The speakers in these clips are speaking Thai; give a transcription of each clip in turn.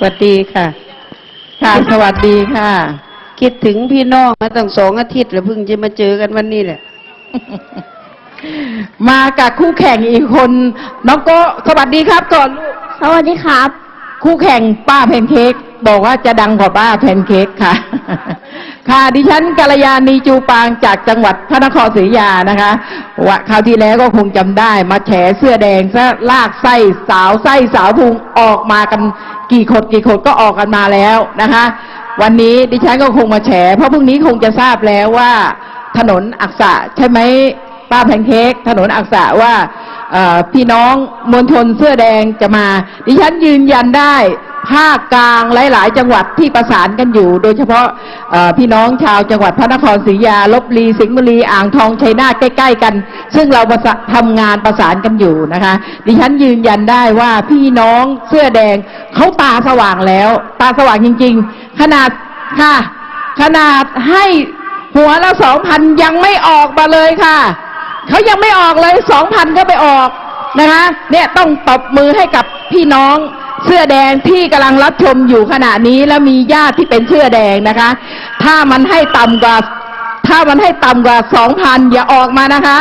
สวัสดีค่ะค่ะสวัสดีค่ะ คิดถึงพี่น้องมาตั้งสองอาทิตย์แล้วเพิ่งจะมาเจอกันวันนี้แหละ มากับคู่แข่งอีกคน น้องโก็สวัสดีครับก่อนลูกสวัสดีครับ คู่แข่งป้าแพนเค้กบอกว่าจะดังกว่าป้าแพนเค้กค่ะ ค่ะดิฉันกัลยาณีจูปางจากจังหวัดพระนครศรีอยุธยานะคะว่าคราวที่แล้วก็คงจำได้ มาแฉเสื้อแดงซะลากไส้สาวไส้สาวพุงออกมากันกี่ขดกี่ขดก็ออกกันมาแล้วนะคะ วันนี้ดิฉันก็คงมาแฉเพราะพรุ่งนี้คงจะทราบแล้วว่าถนนอักษะใช่ไหม ป้าแพนเค้กถนนอักษะว่าพี่น้องมวลชนเสื้อแดงจะมา ดิฉันยืนยันได้ภาคกลางหลาย ๆ จังหวัดที่ประสานกันอยู่ โดยเฉพาะพี่น้องชาวจังหวัดพระนครศรีอยุธยาลบบุรีสิงห์บุรีอ่างทองชัยนาทใกล้ ๆ กัน ซึ่งเราประสาทำงานประสานกันอยู่นะคะ ดิฉันยืนยันได้ว่าพี่น้องเสื้อแดงเขาตาสว่างแล้ว ตาสว่างจริง ๆ ขนาดค่ะ ขนาดให้หัวละสองพันยังไม่ออกมาเลยค่ะ เขายังไม่ออกเลยสองพันก็ไปออกนะคะเนี่ยต้องตบมือให้กับพี่น้องเสื้อแดงที่กำลังรับชมอยู่ขณะนี้แล้วมีญาติที่เป็นเสื้อแดงนะคะ ถ้ามันให้ต่ำกว่า ถ้ามันให้ต่ำกว่าสองพันอย่าออกมานะคะ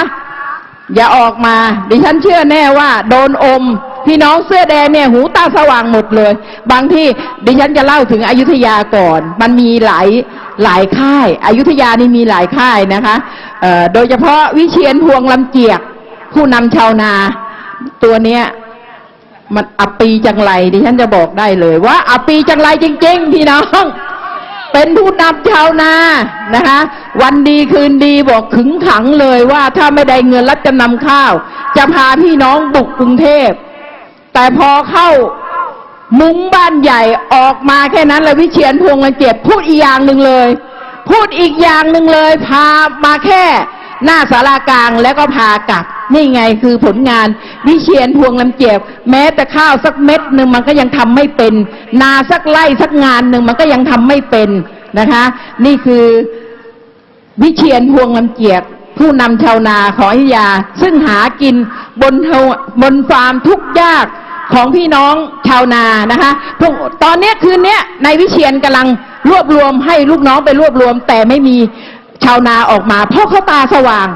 อย่าออกมา ดิฉันเชื่อแน่ว่า โดนอม พี่น้องเสื้อแดงเนี่ยหูตาสว่างหมดเลย บางที่ดิฉันจะเล่าถึงอยุธยาก่อน มันมีหลายหลายค่ายอายุธยานี่มีหลายค่ายนะคะโดยเฉพาะวิเชียนพวงลำเจียก ผู้นำชาวนา ตัวเนี้ยมันอับปีจังไรดิฉันจะบอกได้เลยว่าอับปีจังไรจริง ๆ พี่น้อง เป็นผู้นำชาวนานะคะ วันดีคืนดีบอกขึงขังเลยว่าถ้าไม่ได้เงินรัฐจำนำข้าว จะพาพี่น้องบุกกรุงเทพ แต่พอเข้ามุ้งบ้านใหญ่ออกมาแค่นั้นเลยวิเชียนพวงละเจ็ดพูดอีกอย่างหนึ่งเลย พูดอีกอย่างหนึ่งเลย พามาแค่หน้าสารากลางแล้วก็พากลับ นี่ไงคือผลงานวิเชียนพวงลำเจียบ แม้แต่ข้าวสักเม็ดหนึ่งมันก็ยังทำไม่เป็น นาสักไร่สักงานหนึ่งมันก็ยังทำไม่เป็นนะคะ นี่คือวิเชียนพวงลำเจียกผู้นำชาวนาของอยุธยา ซึ่งหากินบนเทวบนฟาร์มทุกยาก ของพี่น้องชาวนานะคะพวกตอนเนี้ยคืนเนี้ยในายวิเชียนกำลังรวบรวมให้ลูกน้องไปรวบรวม แต่ไม่มีชาวนาออกมา เพราะเขาตาสว่าง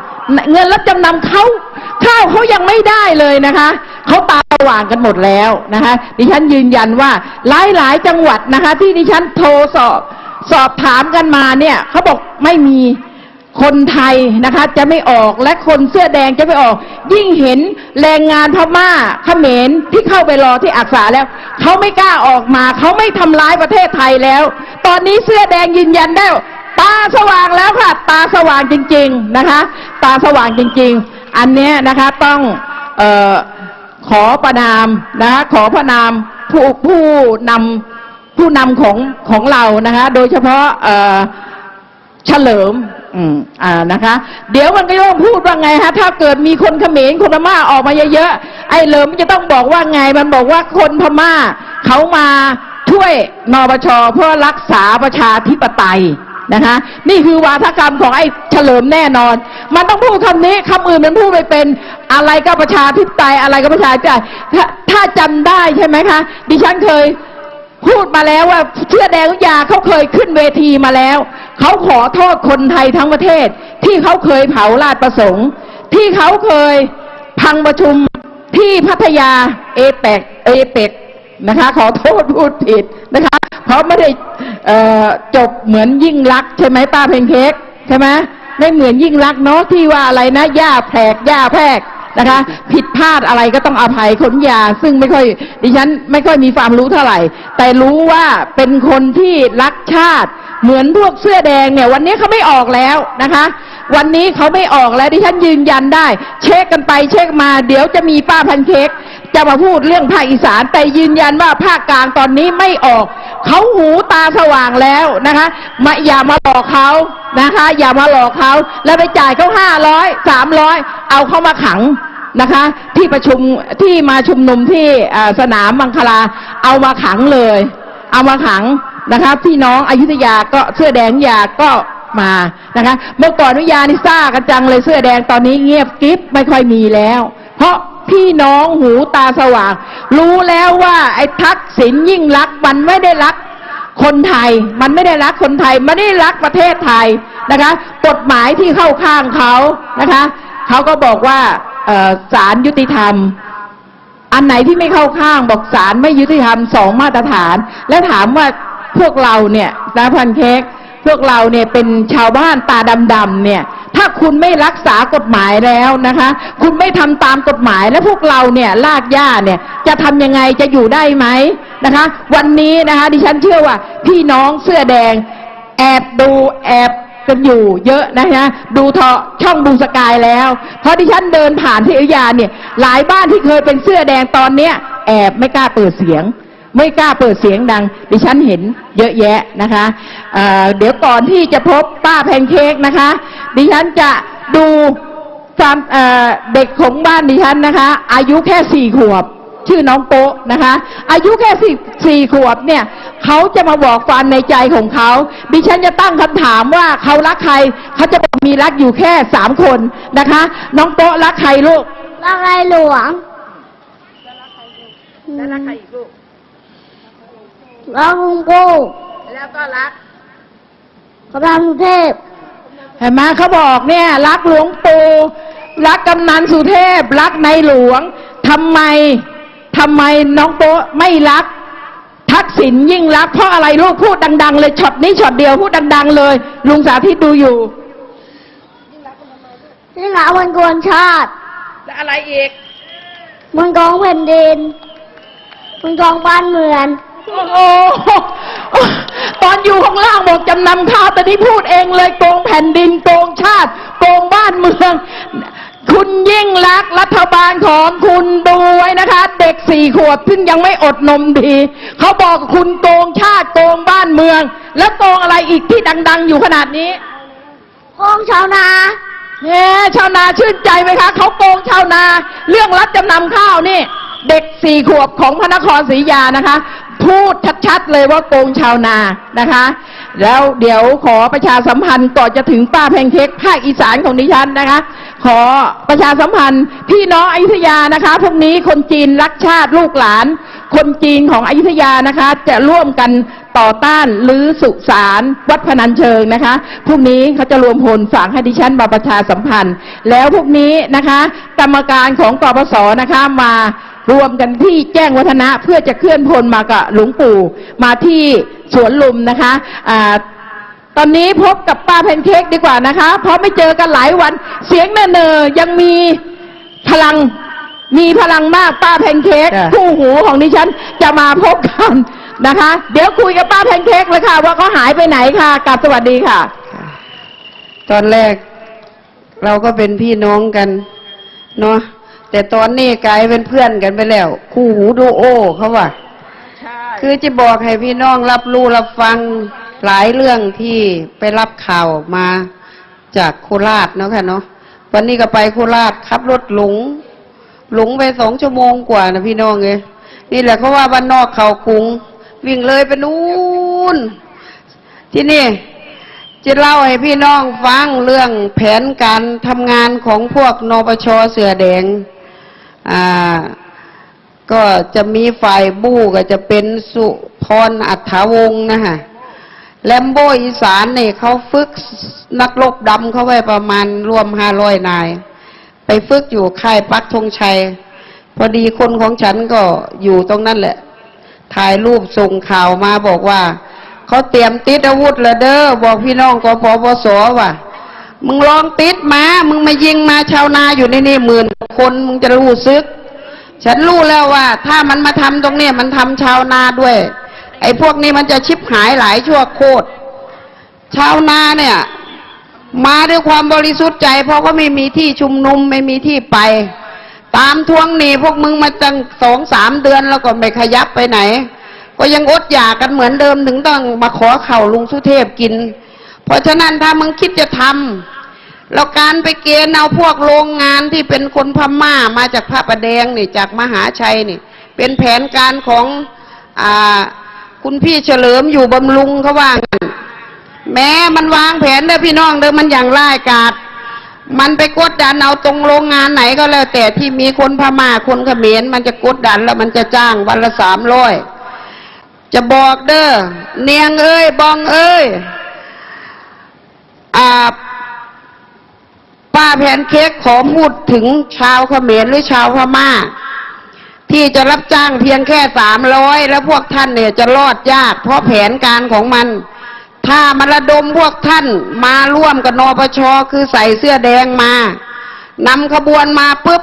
เงินรับจำนำเขาข้าวเขายังไม่ได้เลยนะคะเขาตาสว่างกันหมดแล้วนะคะดิฉันยืนยันว่าหลายหลายจังหวัดนะคะ ที่ดิฉันโทรสอบสอบถามกันมาเนี่ยเขาบอกไม่มี คนไทยนะคะจะไม่ออกและคนเสื้อแดงจะไม่ออก ยิ่งเห็นแรงงานพม่าเขมรที่เข้าไปรอที่อักษาแล้วเขาไม่กล้าออกมาเขาไม่ทำร้ายประเทศไทยแล้ว ตอนนี้เสื้อแดงยืนยันได้ตาสว่างแล้วค่ะ ตาสว่างจริง ๆนะคะ ตาสว่างจริง ๆ อันเนี้ยนะคะต้องออขอประนามนะคะขอประนามผู้ผู้นำผู้นำของของเรานะคะ โดยเฉพาะเฉลิม อืมอ่านะคะ เดี๋ยวมันก็ต้องพูดว่าไงฮะ ถ้าเกิดมีคนเขมรคนพม่าออกมาเยอะๆไอ้เหลิมมันจะต้องบอกว่าไง มันบอกว่าคนพม่าเขามาช่วยนปชเพื่อรักษาประชาธิปไตยนะคะ นี่คือวาทกรรมของไอ้เฉลิมแน่นอน มันต้องพูดคำนี้คำอื่นมันพูดไม่เป็นอะไรก็ประชาธิปไตยอะไรก็ประชาธิปไตยถ้าถ้าจำได้ใช่ไหมคะ ดิฉันเคย พูดมาแล้วว่าเสื้อแดงยาเขาเคยขึ้นเวทีมาแล้ว เขาขอโทษคนไทยทั้งประเทศ ที่เขาเคยเผาราชประสงค์ ที่เขาเคยพังประชุมที่พัทยาเอเปกเอเปกนะคะ ขอโทษพูดผิดนะคะ เพราะไม่ได้จบเหมือนยิ่งรักใช่ไหมป้าเพนเค้กใช่ไหมไม่เหมือนยิ่งรักเนาะที่ว่าอะไรนะย่าแพรกย่าแพรก นะคะ ผิดพลาดอะไรก็ต้องอภัยขนยา ซึ่งไม่ค่อยดิฉันไม่ค่อยมีความรู้เท่าไหร่ แต่รู้ว่าเป็นคนที่รักชาติ เหมือนพวกเสื้อแดงเนี่ย วันนี้เขาไม่ออกแล้วนะคะ วันนี้เขาไม่ออกแล้วดิฉันยืนยันได้ เช็คกันไปเช็คมา เดี๋ยวจะมีป้าพันเค้กจะมาพูดเรื่องภาคอีสาน แต่ยืนยันว่าภาคกลางตอนนี้ไม่ออก เขาหูตาสว่างแล้วนะคะมาอย่ามาหลอกเขานะคะ อย่ามาหลอกเขาแล้วไปจ่ายเขาห้าร้อยสามร้อยเอาเขามาขังนะคะ ที่ประชุมที่มาชุมนุมที่สนามมังคลาเอามาขังเลย เอามาขังนะคะพี่น้องอยุธยาก็เสื้อแดงยาก็ มานะคะ เมื่อก่อนวิทยานี่ซ่ากันจังเลยเสื้อแดงตอนนี้เงียบกิ๊บไม่ค่อยมีแล้ว เพราะพี่น้องหูตาสว่าง รู้แล้วว่าไอ้ทักษิณยิ่งรักมันไม่ได้รักคนไทย มันไม่ได้รักคนไทยมันไม่ได้รักประเทศไทยนะคะ กฎหมายที่เข้าข้างเขานะคะเขาก็บอกว่าศาลยุติธรรม อันไหนที่ไม่เข้าข้างบอกศาลไม่ยุติธรรมสองมาตรฐาน และถามว่าพวกเราเนี่ยนะพันเค้ก พวกเราเนี่ยเป็นชาวบ้านตาดำๆเนี่ย ถ้าคุณไม่รักษากฎหมายแล้วนะคะ คุณไม่ทำตามกฎหมายและพวกเราเนี่ยลากย่าเนี่ยจะทำยังไงจะอยู่ได้ไหมนะคะ วันนี้นะคะ ดิฉันเชื่อว่า พี่น้องเสื้อแดง แอบดูแอบกันอยู่เยอะนะคะดูทาะช่องดูสกายแล้ว เพราะดิฉันเดินผ่านที่อยุธยาเนี่ย หลายบ้านที่เคยเป็นเสื้อแดงตอนเนี้ย แอบไม่กล้าเปิดเสียง ไม่กล้าเปิดเสียงดัง ดิฉันเห็นเยอะแยะนะคะเอ่อเดี๋ยวก่อนที่จะพบป้าแพนเค้กนะคะ ดิฉันจะดูความเอ่อเด็กของบ้านดิฉันนะคะ อายุแค่สี่ขวบ ชื่อน้องโป๊ะนะคะ อายุแค่สี่สี่ขวบเนี่ยเขาจะมาบอกความในใจของเขาดิฉันจะตั้งคำถามว่าเขารักใครเขาจะบอกมีรักอยู่แค่สามคนนะคะ น้องโป๊ะรักใครลูกรักในหลวงแล้วรักใครอีกลูก รักลุงปู่แล้วก็รักกำลังกรุงเทพเห็นไหมเขาบอกเนี่ย รักหลวงปู่รักกำนันสุเทพ รักในหลวงทำไมทำไมน้องโป๊ะไม่รัก ทักษิณยิ่งรักเพราะอะไรลูกพูดดัง ๆ เลยช็อตนี้ช็อตเดียวพูดดัง ๆ เลย ลุงสาธิตดูอยู่ที่หนามันกวนชาติแล้วอะไรอีกมันกองแผ่นดินมันกองบ้านเมือง โอ้โหตอนอยู่ข้างล่างบอกจำนำข้าวแต่นี่พูดเองเลยโกงแผ่นดินโกงชาติโกงบ้านเมือง คุณยิ่งรักษณ์รัฐบาลของคุณดูไว้นะคะ เด็กสี่ขวบซึ่งยังไม่อดนมดีเขาบอกคุณโกงชาติโกงบ้านเมือง แล้วโกงอะไรอีกที่ดัง ๆ อยู่ขนาดนี้กองชาวนาเฮ้ชาวนาชื่นใจไหมคะเขาโกงชาวนา เรื่องรับจำนำข้าวนี่ เด็กสี่ขวบของพระนครศรีอยุธยานะคะ พูดชัดๆเลยว่าโกงชาวนานะคะ แล้วเดี๋ยวขอประชาสัมพันธ์ก่อนจะถึงป้าแพงเค้กภาคอีสานของดิฉันนะคะ ขอประชาสัมพันธ์พี่น้องอยุธยานะคะพวกนี้คนจีนรักชาติลูกหลาน คนจีนของอยุธยานะคะ จะร่วมกันต่อต้านหรือสุสานวัดพนัญเชิงนะคะพรุ่งนี้เขาจะรวมพลฝากให้ดิฉันมาประชาสัมพันธ์ แล้วพวกนี้นะคะ กรรมการของกปสนะคะมา รวมกันที่แจ้งวัฒนะเพื่อจะเคลื่อนพลมากับหลวงปู่ มาที่สวนลุมนะคะอ่าตอนนี้พบกับป้าแพนเค้กดีกว่านะคะ เพราะไม่เจอกันหลายวัน เสียงเนอๆยังมีพลังมีพลังมากป้าแพนเค้กจ้ะ คู่หูของดิฉันจะมาพบกันนะคะ เดี๋ยวคุยกับป้าแพนเค้กเลยค่ะ ว่าเขาหายไปไหนค่ะกลับสวัสดีค่ะ ตอนแรกเราก็เป็นพี่น้องกันเนาะ แต่ตอนนี้กลายเป็นเพื่อนกันไปแล้ว คู่หูดูโอเขาว่าคือจะบอกให้พี่น้องรับรู้รับฟังหลายเรื่องที่ไปรับข่าวมาจากโคราชเนาะค่ะเนาะวันนี้ก็ไปโคราชขับรถหลง หลงไปสองชั่วโมงกว่านะพี่น้องเลยนี่แหละเขาว่าบ้านนอกเขากรุง วิ่งเลยไปนู่น ที่นี่จะเล่าให้พี่น้องฟังเรื่องแผนการทำงานของพวกนปชเสือแดง อ่าก็จะมีฝ่ายบู้ก็จะเป็นสุพรอัฐาวงศ์นะฮะแลมโบอีสานเนี่ยเขาฝึกนักรบดำเขาไว้ประมาณรวมห้าร้อยนาย ไปฝึกอยู่ค่ายปักธงชัย พอดีคนของฉันก็อยู่ตรงนั้นแหละ ถ่ายรูปส่งข่าวมาบอกว่า เขาเตรียมติดอาวุธแล้วเด้อบอกพี่น้องกปปสว่ามึงลองติดมา มึงมายิงมาชาวนาอยู่ในนี่หมื่น คนมึงจะรู้ซึก ฉันรู้แล้วว่า ถ้ามันมาทำตรงเนี้ยมันทำชาวนาด้วย ไอ้พวกนี้มันจะชิบหายหลายชั่วโคตร ชาวนาเนี่ย มาด้วยความบริสุทธิ์ใจ เพราะก็ไม่มีที่ชุมนุมไม่มีที่ไป ตามทวงหนี้พวกมึงมาตั้งสองสามเดือนแล้วก็ไม่ขยับไปไหน ก็ยังอดอยากกันเหมือนเดิมถึงต้องมาขอเข่าลุงสุเทพกิน เพราะฉะนั้นถ้ามึงคิดจะทำ แล้วการไปเกณฑ์เอาพวกโรงงานที่เป็นคนพม่ามาจากพระประแดงนี่จากมหาชัยนี่ เป็นแผนการของอคุณพี่เฉลิมอยู่บำรุงเขาว่างั้นแม้มันวางแผนเด้อพี่น้องเด้อมันอย่างไร้กาจมันไปกดดันเอาตรงโรงงานไหนก็แล้ว แต่ที่มีคนพม่าคนเขมรมันจะกดดันแล้วมันจะจ้างวันละสามร้อยจะบอกเด้อเนียงเอ้ยบองเอ้ยอ่า ป้าแพนเค้กขอพูดถึงชาวเขมรหรือชาวพม่า ที่จะรับจ้างเพียงแค่สามร้อยแล้วพวกท่านเนี่ยจะรอดยาก เพราะแผนการของมัน ถ้ามันระดมพวกท่านมาร่วมกับนปชคือใส่เสื้อแดงมานำขบวนมาปุ๊บ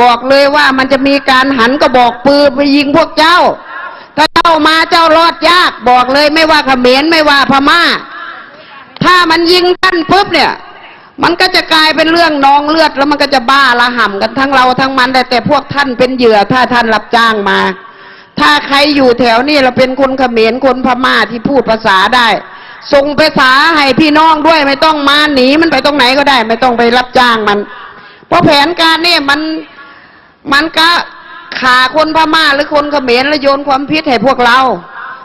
บอกเลยว่ามันจะมีการหันกระบอกปืนไปยิงพวกเจ้า ถ้าเจ้ามาเจ้ารอดยาก บอกเลยไม่ว่าเขมรไม่ว่าพม่า ถ้ามันยิงท่านปุ๊บเนี่ย มันก็จะกลายเป็นเรื่องนองเลือด แล้วมันก็จะบ้าละห่ำกันทั้งเราทั้งมันแต่แต่พวกท่านเป็นเหยื่อถ้าท่านรับจ้างมา ถ้าใครอยู่แถวนี้เราเป็นคนเขมรคนพม่าที่พูดภาษาได้ส่งภาษาให้พี่น้องด้วยไม่ต้องมาหนีมันไปตรงไหนก็ได้ ไม่ต้องไปรับจ้างมัน เพราะแผนการเนี่ยมันมันก็ขาคนพม่าหรือคนเขมรแล้วโยนความผิดให้พวกเรา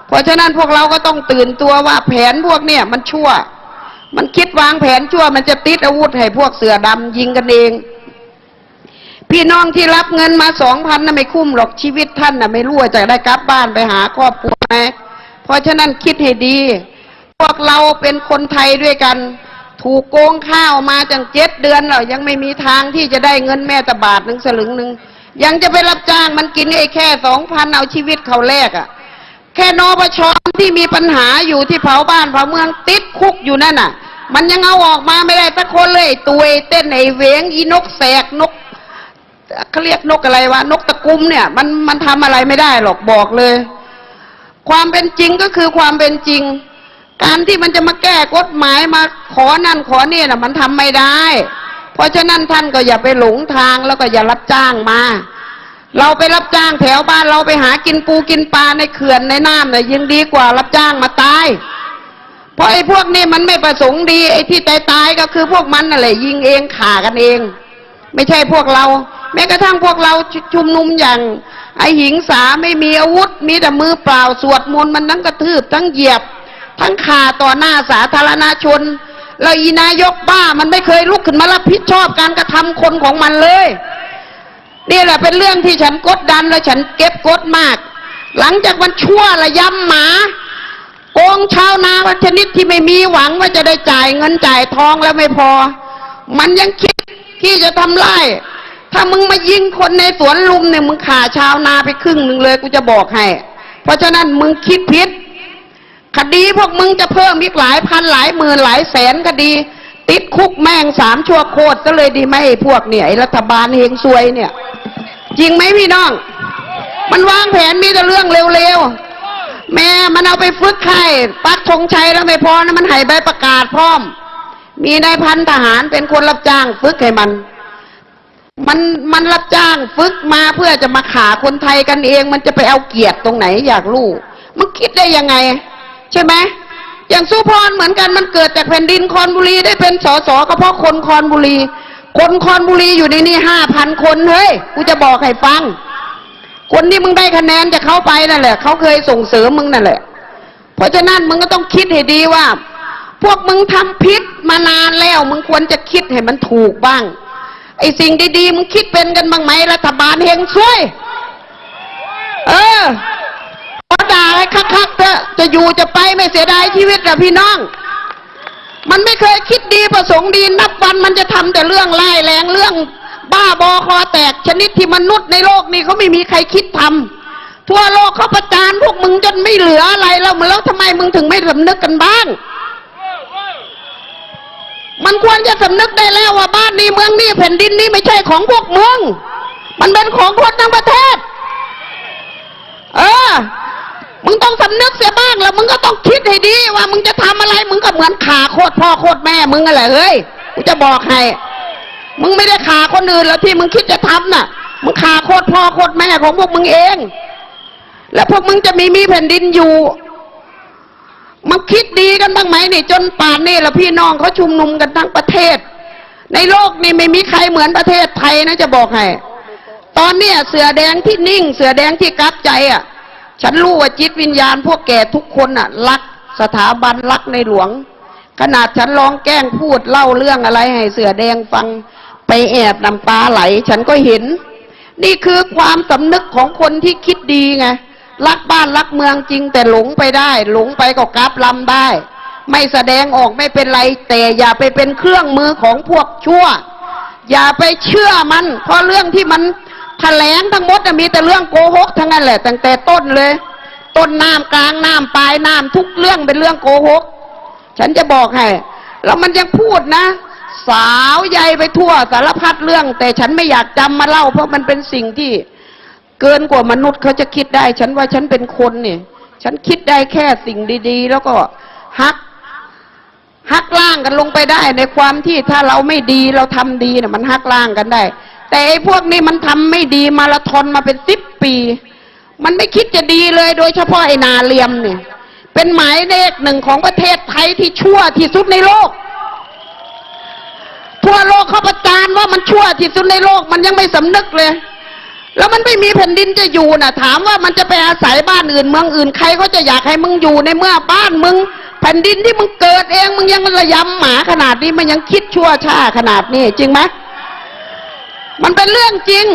เพราะฉะนั้นพวกเราก็ต้องตื่นตัวว่าแผนพวกเนี่ยมันชั่ว มันคิดวางแผนชั่ว มันจะติดอาวุธให้พวกเสือดำยิงกันเอง พี่น้องที่รับเงินมาสองพันน่ะไม่คุ้มหรอกชีวิตท่านน่ะไม่รู้ว่าจะได้กลับบ้านไปหาครอบครัวไหมเพราะฉะนั้นคิดให้ดี พวกเราเป็นคนไทยด้วยกัน ถูกโกงข้าวมาจังเจ็ดเดือนแล้วยังไม่มีทางที่จะได้เงินแม่ตะบาทหนึ่งสลึงหนึ่งยังจะไปรับจ้างมันกินไอ้แค่สองพันเอาชีวิตเขาแลกอะ่ะ แค่นปชที่มีปัญหาอยู่ที่เผาบ้านเผาเมืองติดคุกอยู่นั่นน่ะ มันยังเอาออกมาไม่ได้สักคนเลยตัวเต้นไอเวงอีนกแสกนกเขาเรียกนกอะไรวะนกตะกุมเนี่ย มันมันทำอะไรไม่ได้หรอกบอกเลย ความเป็นจริงก็คือความเป็นจริง การที่มันจะมาแก้กฎหมายมาขอนั่นขอนี่น่ะ มันทำไม่ได้ เพราะฉะนั้นท่านก็อย่าไปหลงทางแล้วก็อย่ารับจ้างมา เราไปรับจ้างแถวบ้านเราไปหากินปูกินปลาในเขื่อนในน้ำเนี่ยยังดีกว่ารับจ้างมาตาย เพราะไอ้พวกนี้มันไม่ประสงค์ดีไอ้ที่ตายตายก็คือพวกมันนั่นแหละยิงเองข่ากันเอง ไม่ใช่พวกเรา แม้กระทั่งพวกเราชชุมนุมอย่าง ไอ้หิงสาไม่มีอาวุธ มีแต่มือเปล่าสวดมนต์มันทั้งกระทืบทั้งเหยียบ ทั้งข่าต่อหน้าสาธารณชนแล้วอีนายกบ้ามันไม่เคยลุกขึ้นมารับผิดชอบการกระทำคนของมันเลย นี่แหละเป็นเรื่องที่ฉันกดดันและฉันเก็บกดมาก หลังจากมันชั่วระยำหมา โกงชาวนาชนิดที่ไม่มีหวังว่าจะได้จ่ายเงินจ่ายทองแล้วไม่พอ มันยังคิดที่จะทำลายถ้ามึงมายิงคนในสวนลุมเนี่ยมึงขาชาวนาไปครึ่งหนึ่งเลยกูจะบอกให้ เพราะฉะนั้นมึงคิดผิดคดีพวกมึงจะเพิ่มอีกหลายพันหลายหมื่นหลายแสนคดี ติดคุกแม่งสามชั่วโคตรก็เลยดีไหมไอ้พวกเนี่ยไอ้รัฐบาลเฮงซวยเนี่ย จริงไหมพี่น้อง มันวางแผนมีแต่เรื่องเร็วๆ แม่มันเอาไปฝึกไข่ปักธงชัยแล้วไม่พอนะมันให้ใบประกาศพร้อม มีนายพันทหารเป็นคนรับจ้างฝึกให้มัน มันมันรับจ้างฝึกมาเพื่อจะมาขาคนไทยกันเอง มันจะไปเอาเกียรติตรงไหนอยากรู้มันคิดได้ยังไง ใช่ไหม อย่างสุพรเหมือนกันมันเกิดจากแผ่นดินคอนบุรีได้เป็นสสก็เพราะคนคอนบุรี คนคอนบุรีอยู่ในนี่ห้าพันคนเฮ้ยกูจะบอกให้ฟัง คนที่มึงได้คะแนนจะเข้าไปนั่นแหละเขาเคยส่งเสริมมึงนั่นแหละ เพราะฉะนั้นมึงก็ต้องคิดให้ดีว่า พวกมึงทำพิษมานานแล้วมึงควรจะคิดให้มันถูกบ้างไอ้สิ่งดีๆมึงคิดเป็นกันบ้างไหมรัฐบาลเฮงช่วย เออ ขอด่าให้คักๆเถอะจะอยู่จะไปไม่เสียดายชีวิตอะพี่น้อง มันไม่เคยคิดดีประสงค์ดีนับวันมันจะทำแต่เรื่องไล่แรงเรื่อง บ้าบอคอแตกชนิดที่มนุษย์ในโลกนี้เขาไม่มีใครคิดทำทั่วโลกเขาประจานพวกมึงจนไม่เหลืออะไรแล้วแล้วทำไมมึงถึงไม่สำนึกกันบ้าง มันควรจะสำนึกได้แล้วว่าบ้านนี้เมืองนี้แผ่นดินนี้ไม่ใช่ของพวกมึง มันเป็นของคนทั้งประเทศ เออ มึงต้องสำนึกเสียบ้างแล้วมึงก็ต้องคิดให้ดีว่ามึงจะทำอะไรมึงก็เหมือนขาโคตรพ่อโคตรแม่มึงอะไรเฮ้ยกูจะบอกให้ มึงไม่ได้ขาคนอื่นแล้วที่มึงคิดจะทำน่ะ มึงขาโคตรพ่อโคตรแม่ของพวกมึงเอง แล้วพวกมึงจะมีมีแผ่นดินอยู่มันคิดดีกันบ้างไหมนี่จนป่านนี่แล้วพี่น้องเขาชุมนุมกันทั้งประเทศ ในโลกนี่ไม่มีใครเหมือนประเทศไทยนะจะบอกให้ตอนเนี้ยเสือแดงที่นิ่ง เสือแดงที่กลับใจอะ ฉันรู้ว่าจิตวิญญาณพวกแกทุกคนอะ รักสถาบันรักในหลวง ขนาดฉันลองแกล้งพูดเล่าเรื่องอะไรให้เสือแดงฟังไปแอบน้ำตาไหล ฉันก็เห็น นี่คือความสำนึกของคนที่คิดดีไงรักบ้านรักเมืองจริงแต่หลงไปได้ หลงไปก็กราบลำได้ ไม่แสดงออกไม่เป็นไร แต่อย่าไปเป็นเครื่องมือของพวกชั่ว อย่าไปเชื่อมัน เพราะเรื่องที่มัน แถลงทั้งหมดมีแต่เรื่องโกหกทั้งนั้นแหละตั้งแต่ต้นเลย ต้นน้ำกลางน้ำปลายน้ำทุกเรื่องเป็นเรื่องโกหก ฉันจะบอกให้ แล้วมันยังพูดนะ สาวใยไปทั่วสารพัดเรื่อง แต่ฉันไม่อยากจำมาเล่า เพราะมันเป็นสิ่งที่เกินกว่ามนุษย์เขาจะคิดได้ ฉันว่าฉันเป็นคนเนี่ย ฉันคิดได้แค่สิ่งดี ๆ แล้วก็ฮักฮักล่างกันลงไปได้ในความที่ถ้าเราไม่ดีเราทำดีเนี่ยมันฮักล่างกันได้ แต่ไอ้พวกนี้มันทำไม่ดีมาราธอนมาเป็นสิบปี มันไม่คิดจะดีเลยโดยเฉพาะไอ้นาเลียมเนี่ย เป็นหมายเลขหนึ่งของประเทศไทยที่ชั่วที่สุดในโลกทั่วโลกเขาประจานว่ามันชั่วที่สุดในโลกมันยังไม่สำนึกเลย แล้วมันไม่มีแผ่นดินจะอยู่น่ะ ถามว่ามันจะไปอาศัยบ้านอื่นเมืองอื่นใครก็จะอยากให้มึงอยู่ในเมื่อบ้านมึง แผ่นดินที่มึงเกิดเองมึงยังระยำหมาขนาดนี้มันยังคิดชั่วช้าขนาดนี้จริงไหม มันเป็นเรื่องจริง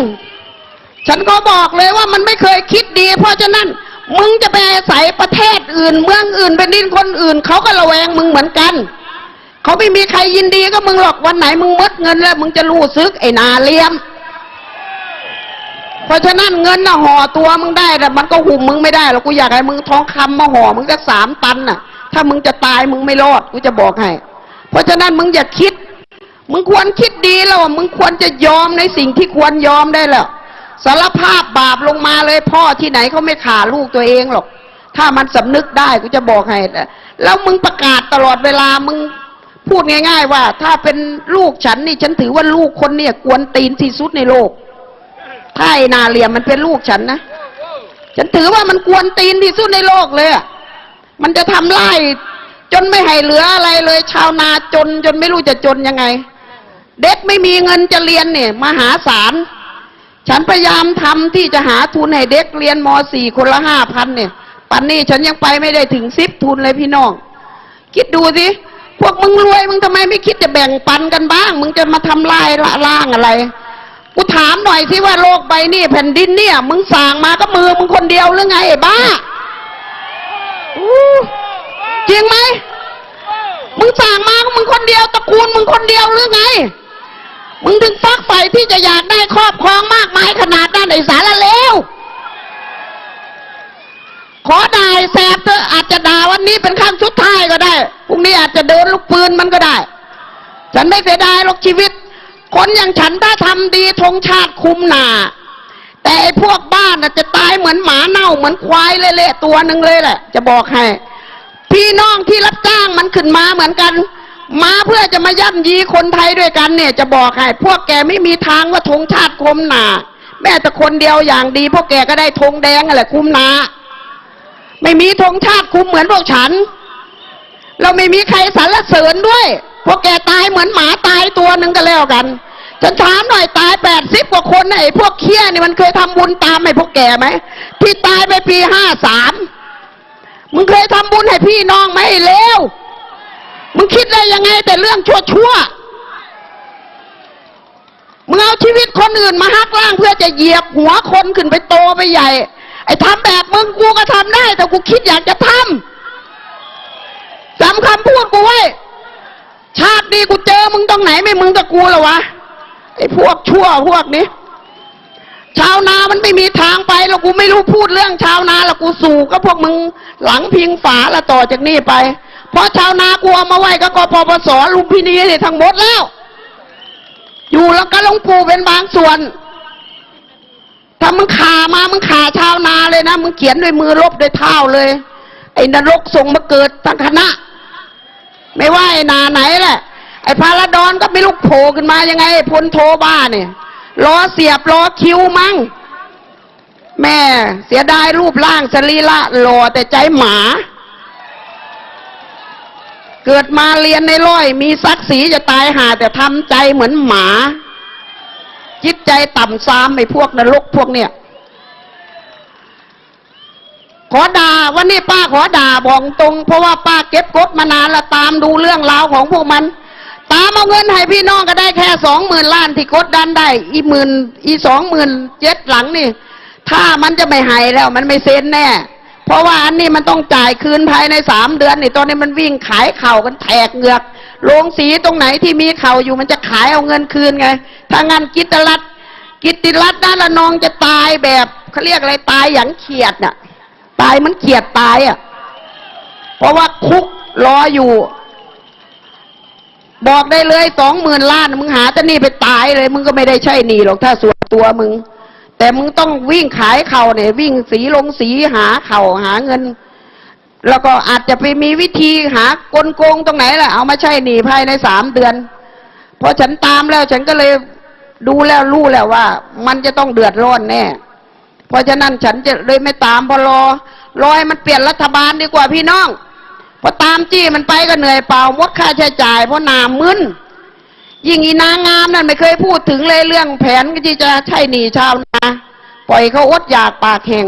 ฉันก็บอกเลยว่ามันไม่เคยคิดดี เพราะฉะนั้น มึงจะไปอาศัยประเทศอื่น เมืองอื่นเป็นดินคนอื่น เขาก็ระแวงมึงเหมือนกัน เขาไม่มีใครยินดีก็มึงหรอกวันไหนมึงมดเงินแล้ว มึงจะรู้ซึกไอ้นาเลียม เพราะฉะนั้นเงินน่ะห่อตัวมึงได้แต่มันก็หุ่มมึงไม่ได้หรอกกูอยากให้มึงทองคำมาห่อมึงสักสามตันน่ะ ถ้ามึงจะตายมึงไม่รอดกูจะบอกให้เพราะฉะนั้นมึงอย่าคิด มึงควรคิดดีแล้วมึงควรจะยอมในสิ่งที่ควรยอมได้แล้วสารภาพบาปลงมาเลยพ่อที่ไหนเขาไม่ขาลูกตัวเองหรอก ถ้ามันสำนึกได้กูจะบอกให้แล้วมึงประกาศตลอดเวลามึงพูดง่าย ๆ ว่า ถ้าเป็นลูกฉันนี่ฉันถือว่าลูกคนเนี่ยกวนตีนที่สุดในโลกถ้าไอ้นาเลียมมันเป็นลูกฉันนะฉันถือว่ามันกวนตีนที่สุดในโลกเลยมันจะทำไร่จนไม่ให้เหลืออะไรเลย ชาวนาจนจนไม่รู้จะจนยังไง เด็กไม่มีเงินจะเรียนเนี่ยมหาศาลฉันพยายามทำที่จะหาทุนให้เด็กเรียนม .4 คนละห้าพันเนี่ยปันนี้ฉันยังไปไม่ได้ถึงสิบทุนเลยพี่น้อง คิดดูสิพวกมึงรวยมึงทำไมไม่คิดจะแบ่งปันกันบ้าง มึงจะมาทำลายละล่างอะไร กูถามหน่อยสิว่าโลกใบนี้แผ่นดินเนี่ย มึงสร้างมาก็มือมึงคนเดียวหรือไงไอ้บ้าจริงไหมมึงสร้างมาก็มึงคนเดียวตระกูลมึงคนเดียวหรือไง มึงถึงฟักใฝ่ที่จะอยากได้ครอบครองมากมายขนาดนั้นไอ้สารเลวขอด่าไอ้แสบเถออาจจะด่าวันนี้เป็นครั้งสุดท้ายก็ได้พรุ่งนี้อาจจะเดินลูกปืนมันก็ได้ ฉันไม่เสียดายหรอกชีวิต คนอย่างฉันถ้าทำดีธงชาติคุมหนาแต่ไอ้พวกบ้านน่ะจะตายเหมือนหมาเน่าเหมือนควายเละๆตัวหนึ่งเลยแหละ จะบอกให้ พี่น้องที่รับจ้างมันขึ้นมาเหมือนกัน มาเพื่อจะมาย่ำยีคนไทยด้วยกันเนี่ย จะบอกให้พวกแกไม่มีทางว่าธงชาติคมหนาแม้แต่คนเดียวอย่างดีพวกแกก็ได้ธงแดงนั่นแหละคุมหนาไม่มีธงชาติคุมเหมือนพวกฉัน เราไม่มีใครสรรเสริญด้วย พวกแกตายเหมือนหมาตายตัวหนึ่งก็แล้วกันฉันถามหน่อยตายแปดสิบกว่าคนไอ้พวกเคี้ยนี่มันเคยทำบุญตามไอ้พวกแกไหมที่ตายไปปีห้าสามมึงเคยทำบุญให้พี่น้องไหมไอ้เลว มึงคิดได้ยังไงแต่เรื่องชั่วชั่วๆมึงเอาชีวิตคนอื่นมาหักล้างเพื่อจะเหยียบหัวคนขึ้นไปโตไปใหญ่ ไอ้ทำแบบมึงกูก็ทำได้ แต่กูคิดอยากจะทำจำคำพูดกูไว้ชาตินี้กูเจอมึงตรงไหนไม่มึงกับกูหรอวะไอ้พวกชั่วพวกนี้ ชาวนามันไม่มีทางไปแล้วกูไม่รู้พูดเรื่องชาวนาแล้วกูสู่ก็พวกมึงหลังพิงฝาละต่อจากนี้ไป เพราะชาวนากูเอามาไว้ก็กปปสลุมพินีเนี่ยทั้งหมดแล้ว อยู่แล้วก็หลวงปู่เป็นบางส่วน ถ้ามึงขามามึงขาชาวนาเลยนะมึงเขียนด้วยมือลบด้วยเท้าเลย ไอ้นรกส่งมาเกิดทั้งคณะ ไม่ว่าไอ้นาไหนแหละ ไอ้พาราดอนก็ไม่ลุกโผล่ขึ้นมายังไงไอ้พลโทบ้าเนี่ยล้อเสียบล้อคิ้วมั้งแม่เสียดายรูปร่างสรีระหล่อแต่ใจหมา เกิดมาเรียนในร้อย มีศักดิ์ศรีจะตายหาแต่ทำใจเหมือนหมา จิตใจต่ำซามไอ้พวกนรกพวกเนี่ยขอด่าวันนี้ป้าขอด่าบอกตรง เพราะว่าป้าเก็บกดมานานแล้วตามดูเรื่องราวของพวกมัน ตามเอาเงินให้พี่น้องก็ได้แค่สองหมื่นล้านที่กดดันได้ อีหมื่นอีสองหมื่นเจ็ดหลังนี่ ถ้ามันจะไม่ให้แล้วมันไม่เซ็นแน่ เพราะว่าอันนี้มันต้องจ่ายคืนภายในสามเดือนนี่ตอนนี้มันวิ่งขายเข่ากันแทกเหงือกโรงสีตรงไหนที่มีเข่าอยู่มันจะขายเอาเงินคืนไง ถ้างั้นกิตรัตกิตติรัตน์ด้านละนองจะตายแบบเขาเรียกอะไรตายอย่างเขียดน่ะ ตายมันเขียดตายอะ เพราะว่าคุกรออยู่ บอกได้เลยสองหมื่นล้านมึงหาแต่นี่ไปตายเลย มึงก็ไม่ได้ใช่หนีหรอกถ้าส่วนตัวมึง แต่มึงต้องวิ่งขายเข่าเนี่ยวิ่งสีลงสีหาเข่าหาเงิน แล้วก็อาจจะไปมีวิธีหากลโกงตรงไหนแหละเอามาใช่หนีภายในสามเดือนพอฉันตามแล้วฉันก็เลยดูแล้วรู้แล้วว่า มันจะต้องเดือดร้อนแน่ เพราะฉะนั้นฉันจะเลยไม่ตามพอรอรอให้มันเปลี่ยนรัฐบาลดีกว่าพี่น้องพอตามจี้มันไปก็เหนื่อยเปล่าหมดค่าใช้จ่ายเพราะหนามึน ยิ่งอีนางงามนั่นไม่เคยพูดถึงเลยเรื่องแผนที่จะใช่หนีชาวนาปล่อยเขาอดอยากปากแห่ง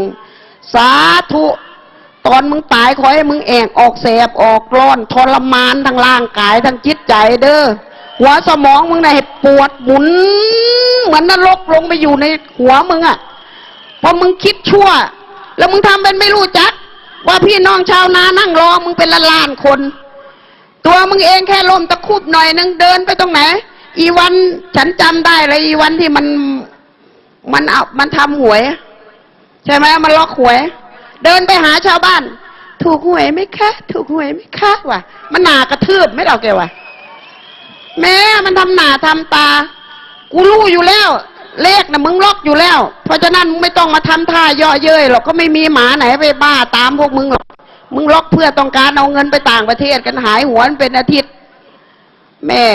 สาธุตอนมึงตายขอให้มึงแอกออกแสบออกร้อนทรมานทั้งร่างกายทั้งจิตใจเด้อหัวสมองมึงน่ะให้ปวดหมุน เหมือนนรกลงไปอยู่ในหัวมึงอะ่ะพอมึงคิดชั่ว แล้วมึงทำเป็นไม่รู้จัก ว่าพี่น้องชาวนานั่งรอมึงเป็นละล้านคน ตัวมึงเองแค่ลมตะคุบหน่อยนึงเดินไปตรงไหน อีวันฉันจำได้เลยอีวันที่มันมันเอามันทำหวย ใช่ไหมมันล็อกหวย เดินไปหาชาวบ้าน ถูกหวยไหมคะ ถูกหวยไหมคะวะมันหนากระทืบไม่เอาแกวะแม่มันทำหนาทำตา กูรู้อยู่แล้ว เลขนะมึงล็อกอยู่แล้ว เพราะฉะนั้นมึงไม่ต้องมาทำท่าย่อเย้ยหรอกก็ไม่มีหมาไหนไปบ้าตามพวกมึงหรอก มึงล็อกเพื่อต้องการเอาเงินไปต่างประเทศกันหายหัวเป็นอาทิตย์ แม่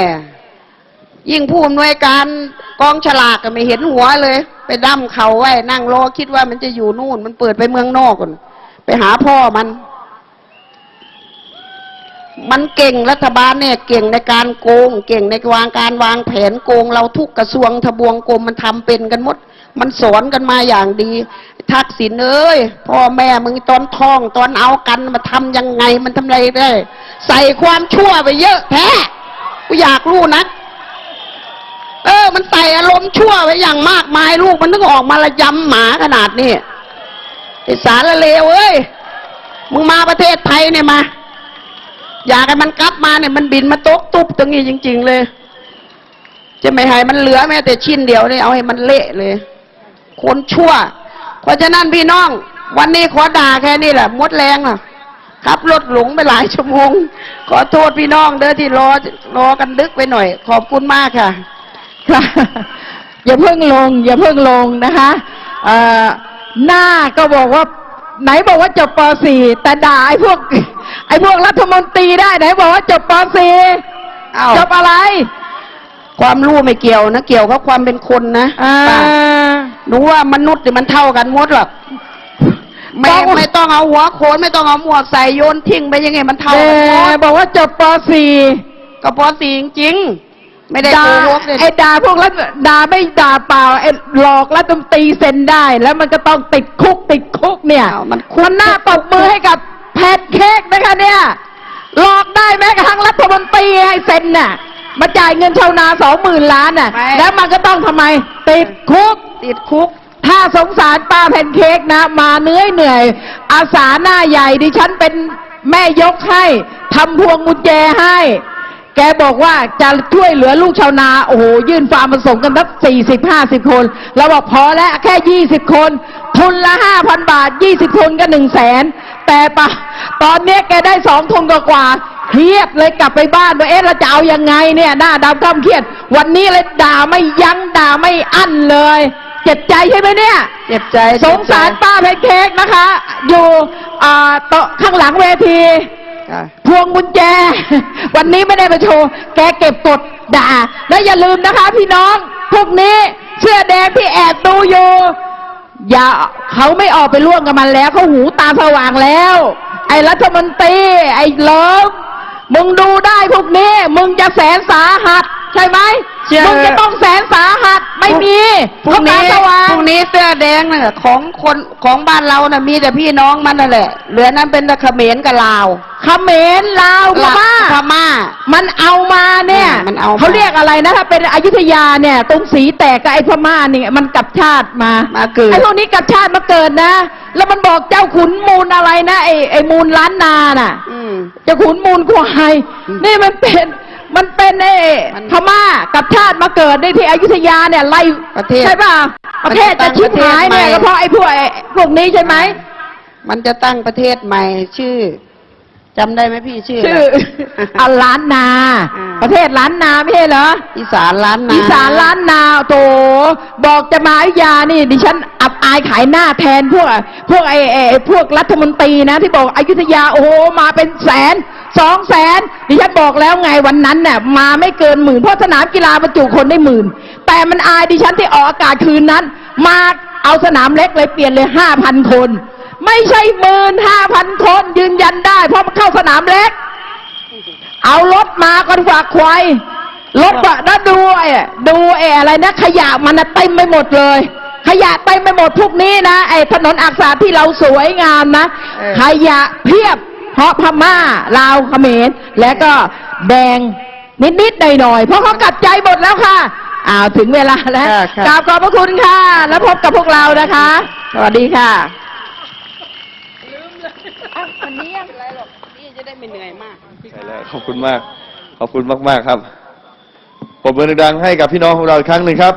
ยิ่งผู้อำนวยการกองฉลากก็ไม่เห็นหัวเลย ไปดั้มเขาไว้ นั่งรอคิดว่ามันจะอยู่นู่น มันเปิดไปเมืองนอกก่อนไปหาพ่อมัน มันเก่งรัฐบาลเนี่ย เก่งในการโกง เก่งในวางการวางแผนโกง เราทุกกระทรวงทบวงกรมมันทำเป็นกันหมด มันสอนกันมาอย่างดี ทักษิณเอ้ยพ่อแม่มึงตอนท้องตอนเอากันมาทำยังไงมันทำอะไรได้ ใส่ความชั่วไปเยอะแท้กูอยากรู้นักเออ มันใส่อารมณ์ชั่วไว้อย่างมากมายลูกมันถึงออกมาละยำหมาขนาดนี้ไอสารละเลวเอ้ยมึงมาประเทศไทยเนี่ยมาอยากให้มันกลับมาเนี่ยมันบินมาตกตุบตรงนี้จริง ๆ เลย จะไม่ให้มันเหลือแม้แต่ชิ้นเดียวเนี่ยเอาให้มันเละเลย คนชั่วเพราะฉะนั้นพี่น้อง วันนี้ขอด่าแค่นี้แหละหมดแรงอะขับรถหลงไปหลายชั่วโมง ขอโทษพี่น้องเด้อที่รอรอกันดึกไปหน่อย ขอบคุณมากค่ะค่ะอย่าเพิ่งลง อย่าเพิ่งลงนะคะเอ่อหน้าก็บอกว่า ไหนบอกว่าจบป .4 แต่ด่าไอ้พวก ไอ้พวกรัฐมนตรีได้ไหนบอกว่าจบปอ้าว .4 จบอะไร ความรู้ไม่เกี่ยวนะ เกี่ยวกับความเป็นคนนะอ่าป้าหนูว่ามนุษย์เนี่ยมันเท่ากันหมดหรอกไม่บอกว่าไม่ต้องเอาหัวโขนไม่ต้องเอาหมวกใส่โยนทิ้งไปยังไงมันเท่าแหกันหมมดบอกว่าจบปก็พอสีจริงๆไม่ได้ .4 ด่าโกหกเลยไอ้ด่าพวกรัฐด่าไม่ด่าเปล่าไอ้หลอกรัฐมนตรีเซ็นได้ แล้วมันก็ต้องติดคุกติดคุกเนี่ยอ้าวมันมันหน้าปรบมือให้กับแพนเค้กนะคะเนี่ยหลอกได้แม้กระทั่งรัฐมนตรีให้เซ็นน่ะ มาจ่ายเงินชาวนาสองหมื่นล้านน่ะ ไม่ แล้วมันก็ต้องทำไม ติดคุก ติดคุก ถ้าสงสารป้าแพนเค้กนะ มาเหนื่อยเหนื่อยอาสาหน้าใหญ่ดิฉันเป็นแม่ยกให้ทำพวงกุญแจให้ แกบอกว่าจะช่วยเหลือลูกชาวนา โอ้โห ยื่นฟาร์มผสมกันสักสี่สิบห้าสิบคนแล้วบอกพอแล้วแค่ยี่สิบคน ทุนละห้าพันบาทยี่สิบคนก็หนึ่งแสนแต่ปะตอนเนี้ยแกได้สองทุนกว่าๆ เครียดเลยกลับไปบ้านว่าเอ๊ะเราจะเอายังไงเนี่ย หน้าดำก้มเครียด วันนี้เลยด่าไม่ยั้งด่าไม่อั้นเลย เจ็บใจใช่ไหมเนี่ย เจ็บใจสงสารป้าแพนเค้กนะคะ อยู่อ่าโต๊ะข้างหลังเวทีค่ะพวงกุญแจ วันนี้ไม่ได้มาโชว์ แกเก็บกดด่า แล้วอย่าลืมนะคะ พี่น้อง พวกนี้เสื้อแดงที่แอบดูอยู่ อย่าเขาไม่ออกไปร่วมกับมันแล้วเขาหูตาสว่างแล้ว ไอ้รัฐมนตรี ไอ้เลิฟมึงดูได้พวกนี้ มึงจะแสนสาหัส ใช่ไหม เชื่อมึงจะต้องแสนสาหัสไม่มีพรุ่งนี้เขาตาสว่างพรุ่งนี้เสื้อแดงน่ะของคนของบ้านเราน่ะมีแต่พี่น้องมันนั่นแหละ เหลือนั้นเป็นแต่เขมรกับลาวเขมรลาวพม่าพม่า มันเอามาเนี่ยอ่ามันเอามาเขาเรียกอะไรนะถ้าเป็นอยุธยาเนี่ยตรงสีแตกกับไอ้พม่าเนี่ยมันกลับชาติมา มาเกิด ไอ้พวกนี้กลับชาติมาเกิดนะ แล้วมันบอกเจ้าขุนมูลอะไรนะไอ้ไอ้มูลล้านนาน่ะ อืม เจ้าขุนมูลควายอืมนี่มันเป็น มันเป็นไอ้มันพม่ากลับชาติมาเกิดในที่อยุธยาเนี่ยไล่ประเทศใช่ป่ะประเทศมันจะตั้จะงชิบหายเนี่ยประเทศใหม่ก็เพราะไอ้พวกไอ้พวกนี้ใช่ไหมมันจะตั้งประเทศใหม่ชื่อจำได้ไหมพี่ชื่อชื่ออะไรอันล้านนาอ่าประเทศล้านนาไม่ใช่เหรออีสานล้านนาอีสานล้านนาโตบอกจะมาอยุธยานี่ ดิฉันอับอายขายหน้าแทนพวก พวกไอ้ไอ้ไอ้พวกรัฐมนตรีนะ ที่บอกอยุธยาโอ้โหมาเป็นแสนสองแสนดิฉันบอกแล้วไงวันนั้นเนี่ยมาไม่เกินหมื่นเพราะสนามกีฬาบรรจุคนได้หมื่น แต่มันอายดิฉันที่ออกอากาศคืนนั้น มาเอาสนามเล็กเลยเปลี่ยนเลยห้าพันคน ไม่ใช่หมื่นห้าพันคนยืนยันได้ เพราะมันเข้าสนามเล็ก เอารถมาก็ดีกว่าควายรถอะนะดูไอ้ดูไอ้อะไรนะ ขยะมันน่ะเต็มไปหมดเลยขยะเต็มไปหมดพวกนี้นะไอ้ถนนอักษาที่เราสวยงามนะเออขยะเพียบ เพราะพม่าลาวเขมรและก็แดงนิดๆหน่อยๆเพราะเขากลับใจหมดแล้วค่ะอ้าวถึงเวลาแล้วค่ะค่ะ กราบขอบพระคุณค่ะ แล้วพบกับพวกเรานะคะ สวัสดีค่ะ วันนี้ไม่เป็นไรหรอกพี่จะได้ไม่เหนื่อยมาก ใช่แล้วขอบคุณมาก ขอบคุณมาก ๆ ครับปรบมือดังๆให้กับพี่น้องของเราอีกครั้งหนึ่งครับ